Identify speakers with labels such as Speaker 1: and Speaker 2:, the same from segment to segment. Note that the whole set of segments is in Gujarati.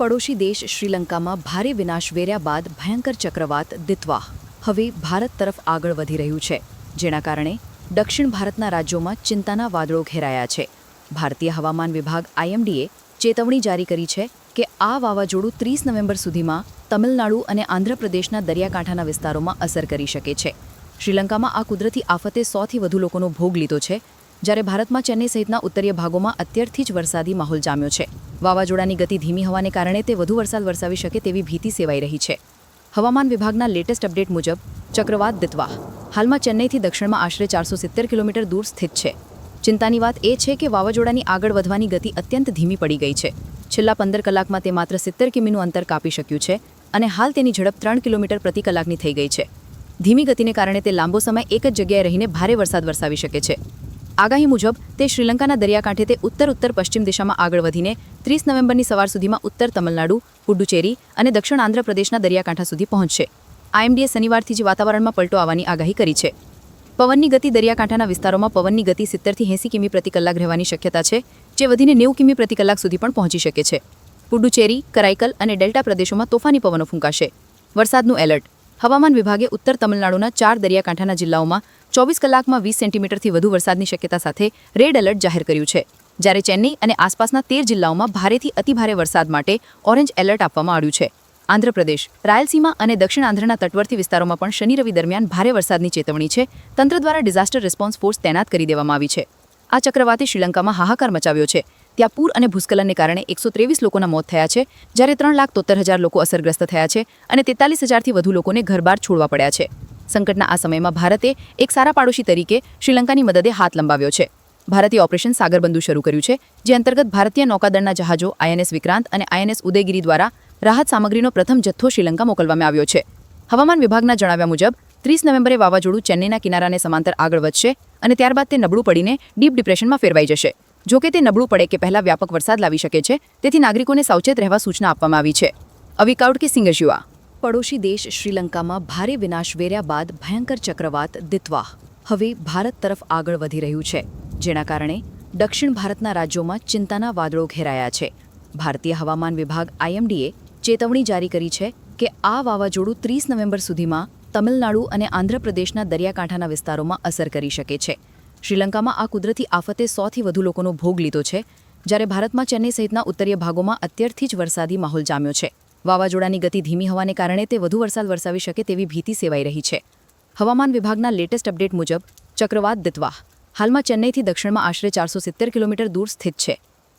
Speaker 1: પડોશી દેશ શ્રીલંકામાં ભારે વિનાશ વેર્યા બાદ ભયંકર ચક્રવાત દિત્વા. હવે ભારત તરફ આગળ વધી રહ્યું છે, જેના કારણે દક્ષિણ ભારતના રાજ્યોમાં ચિંતાના વાદળો ઘેરાયા છે. ભારતીય હવામાન વિભાગ આઈએમડીએ ચેતવણી જારી કરી છે કે આ વાવાઝોડું ત્રીસ નવેમ્બર સુધીમાં તમિલનાડુ અને આંધ્રપ્રદેશના દરિયાકાંઠાના વિસ્તારોમાં અસર કરી શકે છે. શ્રીલંકામાં આ કુદરતી આફતે સોથી વધુ લોકોનો ભોગ લીધો છે જ્યારે ભારતમાં ચેન્નઈ સહિતના ઉત્તરીય ભાગોમાં અત્યારથી જ વરસાદી માહોલ જામ્યો છે. વાવાઝોડાની ગતિ ધીમી હોવાને કારણે તે વધુ વરસાદ વરસાવી શકે તેવી ભીતિ સેવાઈ રહી છે. હવામાન વિભાગના લેટેસ્ટ અપડેટ મુજબ, ચક્રવાત દિત્વા હાલમાં ચેન્નઈથી દક્ષિણમાં આશરે ચારસો સિત્તેર કિલોમીટર દૂર સ્થિત છે. ચિંતાની વાત એ છે કે વાવાઝોડાની આગળ વધવાની ગતિ અત્યંત ધીમી પડી ગઈ છે. છેલ્લા પંદર કલાકમાં તે માત્ર સિત્તેર કિમીનું અંતર કાપી શક્યું છે અને હાલ તેની ઝડપ ત્રણ કિલોમીટર પ્રતિ કલાકની થઈ ગઈ છે. ધીમી ગતિને કારણે તે લાંબો સમય એક જ જગ્યાએ રહીને ભારે વરસાદ વરસાવી શકે છે. આગાહી મુજબ, તે શ્રીલંકાના દરિયાકાંઠે તે ઉત્તર ઉત્તર પશ્ચિમ દિશામાં આગળ વધીને ત્રીસ નવેમ્બરની સવાર સુધીમાં ઉત્તર તમિલનાડુ, પુડુચેરી અને દક્ષિણ આંધ્રપ્રદેશના દરિયાકાંઠા સુધી પહોંચશે. આઈએમડીએ શનિવારથી જ વાતાવરણમાં પલટો આવવાની આગાહી કરી છે. પવનની ગતિ દરિયાકાંઠાના વિસ્તારોમાં પવનની ગતિ સિત્તેરથી એંસી કિમી પ્રતિ કલાક રહેવાની શક્યતા છે, જે વધીને નેવું કિમી પ્રતિ કલાક સુધી પણ પહોંચી શકે છે. પુડુચેરી, કરાઈકલ અને ડેલ્ટા પ્રદેશોમાં તોફાની પવનો ફૂંકાશે. વરસાદનું એલર્ટ હવામાન વિભાગે ઉત્તર તમિલનાડુના ચાર દરિયાકાંઠાના જિલ્લાઓમાં ચોવીસ કલાકમાં વીસ સેન્ટીમીટરથી વધુ વરસાદની શક્યતા સાથે રેડ એલર્ટ જાહેર કર્યું છે. જ્યારે ચેન્નઈ અને આસપાસના તેર જિલ્લાઓમાં ભારેથી અતિભારે વરસાદ માટે ઓરેન્જ એલર્ટ આપવામાં આવ્યું છે. આંધ્રપ્રદેશ, રાયલસીમા અને દક્ષિણ આંધ્રના તટવર્તી વિસ્તારોમાં પણ શનિ રવિ દરમિયાન ભારે વરસાદની ચેતવણી છે. તંત્ર દ્વારા ડિઝાસ્ટર રિસ્પોન્સ ફોર્સ તૈનાત કરી દેવામાં આવી છે. આ ચક્રવાતે શ્રીલંકામાં હાહાકાર મચાવ્યો છે. ત્યાં પૂર અને ભૂસ્ખલનને કારણે એકસો ત્રેવીસ લોકોના મોત થયા છે, જ્યારે ત્રણ લાખ તોતેર હજાર લોકો અસરગ્રસ્ત થયા છે અને તેતાલીસ હજારથી વધુ લોકોને ઘરબાર છોડવા પડ્યા છે. સંકટના આ સમયમાં ભારતે એક સારા પાડોશી તરીકે શ્રીલંકાની મદદે હાથ લંબાવ્યો છે. ભારતીય ઓપરેશન સાગરબંધુ શરૂ કર્યું છે, જે અંતર્ગત ભારતીય નૌકાદળના જહાજો આઈએનએસ વિક્રાંત અને આઈએનએસ ઉદયગીરી દ્વારા રાહત સામગ્રીનો પ્રથમ જથ્થો શ્રીલંકા મોકલવામાં આવ્યો છે. હવામાન વિભાગના જણાવ્યા મુજબ, ત્રીસ નવેમ્બરે વાવાઝોડું ચેન્નઈના કિનારાને સમાંતર આગળ વધશે અને ત્યારબાદ તે નબળું પડીને ડીપ ડિપ્રેશનમાં ફેરવાઈ જશે. જો કે તે નબળું પડે કે પહેલા વ્યાપક વરસાદ લાવી શકે છે, તેથી નાગરિકોને સાવચેત રહેવા સૂચના આપવામાં આવી છે. અવિકાઉટ કે સિંગજુઆ પડોશી દેશ શ્રીલંકામાં ભારે વિનાશ વેર્યા બાદ ભયંકર ચક્રવાત દિત્વા. હવે ભારત તરફ આગળ વધી રહ્યું છે, જેના કારણે દક્ષિણ ભારતના રાજ્યોમાં ચિંતાના વાદળો ઘેરાયા છે. ભારતીય હવામાન વિભાગ આઈએમડીએ ચેતવણી જારી કરી છે કે આ વાવાઝોડું ત્રીસ નવેમ્બર સુધીમાં તમિલનાડુ અને આંધ્રપ્રદેશના દરિયાકાંઠાના વિસ્તારોમાં અસર કરી શકે છે. શ્રીલંકામાં આ કુદરતી આફતે સોથી વધુ લોકોનો ભોગ લીધો છે, જ્યારે ભારતમાં ચેન્નઈ સહિતના ઉત્તરીય ભાગોમાં અત્યારથી જ વરસાદી માહોલ જામ્યો છે. વાવાઝોડાની ગતિ ધીમી હોવાને કારણે તે વધુ વરસાદ વરસાવી શકે તેવી ભીતિ સેવાઈ રહી છે. હવામાન વિભાગના લેટેસ્ટ અપડેટ મુજબ, ચક્રવાત દિતવાહ હાલમાં ચેન્નઈથી દક્ષિણમાં આશરે ચારસો સિત્તેર કિલોમીટર દૂર સ્થિત છે.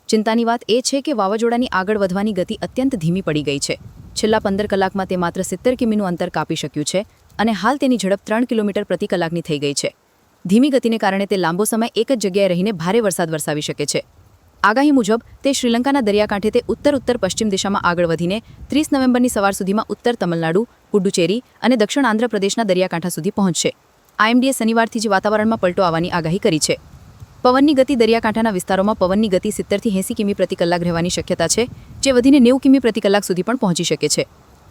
Speaker 1: ચિંતાની વાત એ છે કે વાવાઝોડાની આગળ વધવાની ગતિ અત્યંત ધીમી પડી ગઈ છે. છેલ્લા પંદર કલાકમાં તે માત્ર સિત્તેર કિમીનું અંતર કાપી શક્યું છે અને હાલ તેની ઝડપ ત્રણ કિલોમીટર પ્રતિ કલાકની થઈ ગઈ છે. ધીમી ગતિને કારણે તે લાંબો સમય એક જ જગ્યાએ રહીને ભારે વરસાદ વરસાવી શકે છે. આગાહી મુજબ, તે શ્રીલંકાના દરિયાકાંઠે તે ઉત્તર ઉત્તર પશ્ચિમ દિશામાં આગળ વધીને ત્રીસ નવેમ્બરની સવાર સુધીમાં ઉત્તર તમિલનાડુ, પુડુચેરી અને દક્ષિણ આંધ્રપ્રદેશના દરિયાકાંઠા સુધી પહોંચશે. આઈએમડીએ શનિવારથી જ વાતાવરણમાં પલટો આવવાની આગાહી કરી છે. પવનની ગતિ દરિયાકાંઠાના વિસ્તારોમાં પવનની ગતિ સિત્તેરથી એંસી કિમી પ્રતિ કલાક રહેવાની શક્યતા છે, જે વધીને નેવું કિમી પ્રતિ કલાક સુધી પણ પહોંચી શકે છે.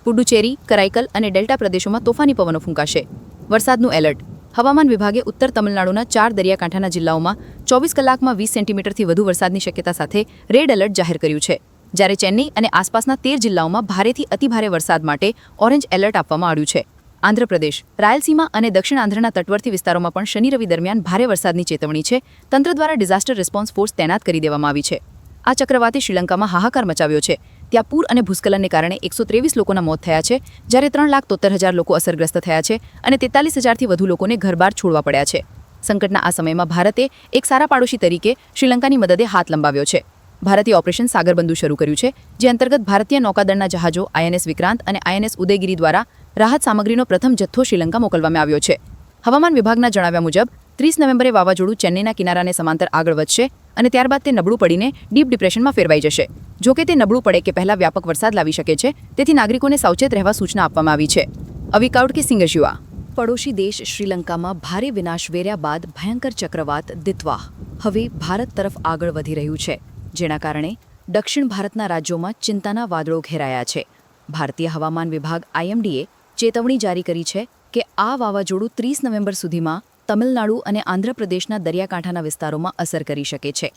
Speaker 1: પુડુચેરી, કરાઈકલ અને ડેલ્ટા પ્રદેશોમાં તોફાની પવનો ફૂંકાશે. વરસાદનું એલર્ટ હવામાન વિભાગે ઉત્તર તમિલનાડુના ચાર દરિયાકાંઠાના જિલ્લાઓમાં ચોવીસ કલાકમાં વીસ સેન્ટીમીટરથી વધુ વરસાદની શક્યતા સાથે રેડ એલર્ટ જાહેર કર્યું છે. જ્યારે ચેન્નઈ અને આસપાસના તેર જિલ્લાઓમાં ભારેથી અતિભારે વરસાદ માટે ઓરેન્જ એલર્ટ આપવામાં આવ્યું છે. આંધ્રપ્રદેશ, રાયલસીમા અને દક્ષિણ આંધ્રના તટવર્તી વિસ્તારોમાં પણ શનિ રવિ દરમિયાન ભારે વરસાદની ચેતવણી છે. તંત્ર દ્વારા ડિઝાસ્ટર રિસ્પોન્સ ફોર્સ તૈનાત કરી દેવામાં આવી છે. આ ચક્રવાતે શ્રીલંકામાં હાહાકાર મચાવ્યો છે. ત્યાં પૂર અને ભૂસ્ખલનને કારણે એકસો ત્રેવીસ લોકોના મોત થયા છે, જ્યારે ત્રણ લાખ તોતેર હજાર લોકો અસરગ્રસ્ત થયા છે અને તેતાલીસ હજારથી વધુ લોકોને ઘરબાર છોડવા પડ્યા છે. સંકટના આ સમયમાં ભારતે એક સારા પાડોશી તરીકે શ્રીલંકાની મદદે હાથ લંબાવ્યો છે. ભારતીય ઓપરેશન સાગરબંધુ શરૂ કર્યું છે, જે અંતર્ગત ભારતીય નૌકાદળના જહાજો, આઈએનએસ વિક્રાંત અને આઈએનએસ ઉદયગીરી દ્વારા રાહત સામગ્રીનો પ્રથમ જથ્થો શ્રીલંકા મોકલવામાં આવ્યો છે. હવામાન વિભાગના જણાવ્યા મુજબ, ત્રીસ નવેમ્બરે વાવાઝોડું ચેન્નઈના કિનારાને સમાંતર આગળ વધશે અને ત્યારબાદ તે નબળું પડીને ડીપ ડિપ્રેશનમાં ફેરવાઈ જશે. જો કે તે નબળું પડે કે પહેલા વ્યાપક વરસાદ લાવી શકે છે, તેથી નાગરિકોને સાવચેત રહેવા સૂચના આપવામાં આવી છે. અવિકાઉટ કે સિંગજુઆ પડોશી દેશ શ્રીલંકામાં ભારે વિનાશ વેર્યા બાદ ભયંકર ચક્રવાત દિત્વા હવે ભારત તરફ આગળ વધી રહ્યું છે, જેના કારણે દક્ષિણ ભારતના રાજ્યોમાં ચિંતાના વાદળો ઘેરાયા છે. ભારતીય હવામાન વિભાગ આઈએમડીએ ચેતવણી જારી કરી છે કે આ વાવાઝોડું ત્રીસ નવેમ્બર સુધીમાં તમિલનાડુ અને આંધ્રપ્રદેશના દરિયાકાંઠાના વિસ્તારોમાં અસર કરી શકે છે.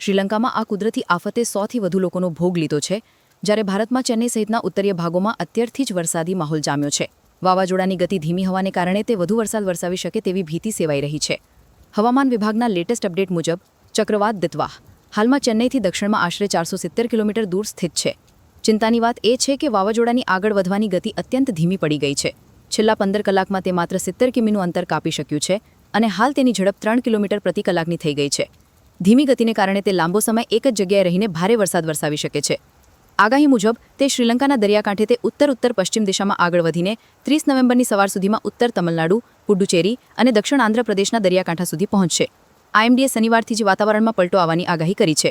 Speaker 1: શ્રીલંકામાં આ કુદરતી આફતે સોથી વધુ લોકોનો ભોગ લીધો છે, જ્યારે ભારતમાં ચેન્નઈ સહિતના ઉત્તરીય ભાગોમાં અત્યારથી જ વરસાદી માહોલ જામ્યો છે. વાવાઝોડાની ગતિ ધીમી હોવાને કારણે તે વધુ વરસાદ વરસાવી શકે તેવી ભીતિ સેવાઈ રહી છે. હવામાન વિભાગના લેટેસ્ટ અપડેટ મુજબ, ચક્રવાત દિતવાહ હાલમાં ચેન્નઈથી દક્ષિણમાં આશરે ચારસો સિત્તેર કિલોમીટર દૂર સ્થિત છે. ચિંતાની વાત એ છે કે વાવાઝોડાની આગળ વધવાની ગતિ અત્યંત ધીમી પડી ગઈ છે. છેલ્લા પંદર કલાકમાં તે માત્ર સિત્તેર કિમીનું અંતર કાપી શક્યું છે અને હાલ તેની ઝડપ ત્રણ કિલોમીટર પ્રતિ કલાકની થઈ ગઈ છે. ધીમી ગતિને કારણે તે લાંબો સમય એક જ જગ્યાએ રહીને ભારે વરસાદ વરસાવી શકે છે. આગાહી મુજબ, તે શ્રીલંકાના દરિયાકાંઠે તે ઉત્તર ઉત્તર પશ્ચિમ દિશામાં આગળ વધીને ત્રીસ નવેમ્બરની સવાર સુધીમાં ઉત્તર તમિલનાડુ, પુડુચેરી અને દક્ષિણ આંધ્રપ્રદેશના દરિયાકાંઠા સુધી પહોંચશે. આઈએમડીએ શનિવારથી જ વાતાવરણમાં પલટો આવવાની આગાહી કરી છે.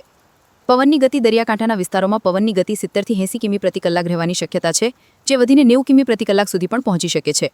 Speaker 1: પવનની ગતિ દરિયાકાંઠાના વિસ્તારોમાં પવનની ગતિ સિત્તેરથી એંસી કિમી પ્રતિ કલાક રહેવાની શક્યતા છે, જે વધીને નેવું કિમી પ્રતિ કલાક સુધી પણ પહોંચી શકે છે.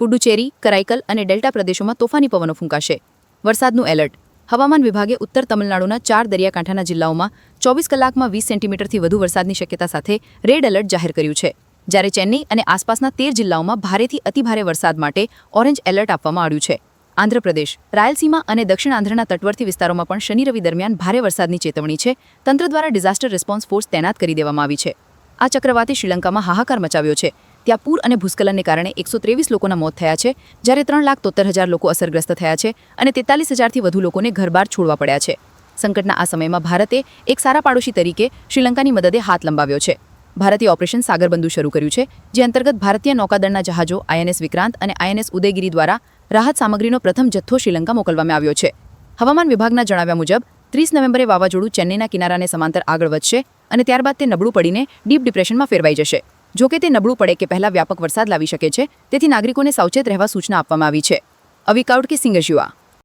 Speaker 1: પુડુચેરી, કરાઈકલ અને ડેલ્ટા પ્રદેશોમાં તોફાની પવનો ફૂંકાશે. વરસાદનું એલર્ટ. હવામાન વિભાગે ઉત્તર તમિલનાડુના ચાર દરિયાકાંઠાના જિલ્લાઓમાં ચોવીસ કલાકમાં વીસ સેન્ટીમીટરથી વધુ વરસાદની શક્યતા સાથે રેડ એલર્ટ જાહેર કર્યું છે. જ્યારે ચેન્નઈ અને આસપાસના તેર જિલ્લાઓમાં ભારેથી અતિભારે વરસાદ માટે ઓરેન્જ એલર્ટ આપવામાં આવ્યું છે. આંધ્રપ્રદેશ, રાયલસીમા અને દક્ષિણ આંધ્રના તટવર્તી વિસ્તારોમાં પણ શનિ રવિ દરમિયાન ભારે વરસાદની ચેતવણી છે. તંત્ર દ્વારા ડિઝાસ્ટર રિસ્પોન્સ ફોર્સ તૈનાત કરી દેવામાં આવી છે. આ ચક્રવાતે શ્રીલંકામાં હાહાકાર મચાવ્યો છે. ત્યાં પૂર અને ભૂસ્ખલનને કારણે એકસો ત્રેવીસ લોકોના મોત થયા છે, જ્યારે ત્રણ લાખ તોતેર હજાર લોકો અસરગ્રસ્ત થયા છે અને તેતાલીસ હજારથી વધુ લોકોને ઘરબાર છોડવા પડ્યા છે. સંકટના આ સમયમાં ભારતે એક સારા પાડોશી તરીકે શ્રીલંકાની મદદે હાથ લંબાવ્યો છે. ભારતે ઓપરેશન સાગરબંધુ શરૂ કર્યું છે, જે અંતર્ગત ભારતીય નૌકાદળના જહાજો આઈએનએસ વિક્રાંત અને આઈએનએસ ઉદયગીરી દ્વારા રાહત સામગ્રીનો પ્રથમ જથ્થો શ્રીલંકા મોકલવામાં આવ્યો છે. હવામાન વિભાગના જણાવ્યા મુજબ, ત્રીસ નવેમ્બરે વાવાઝોડું ચેન્નઈના કિનારાને સમાંતર આગળ વધશે અને ત્યારબાદ તે નબળું પડીને ડીપ ડિપ્રેશનમાં ફેરવાઈ જશે. જો કે તે નબળું પડે કે પહેલાં વ્યાપક વરસાદ લાવી શકે છે, તેથી નાગરિકોને સાવચેત રહેવા સૂચના આપવામાં આવી છે. અવિકાઉટ કે સિંગર યુવા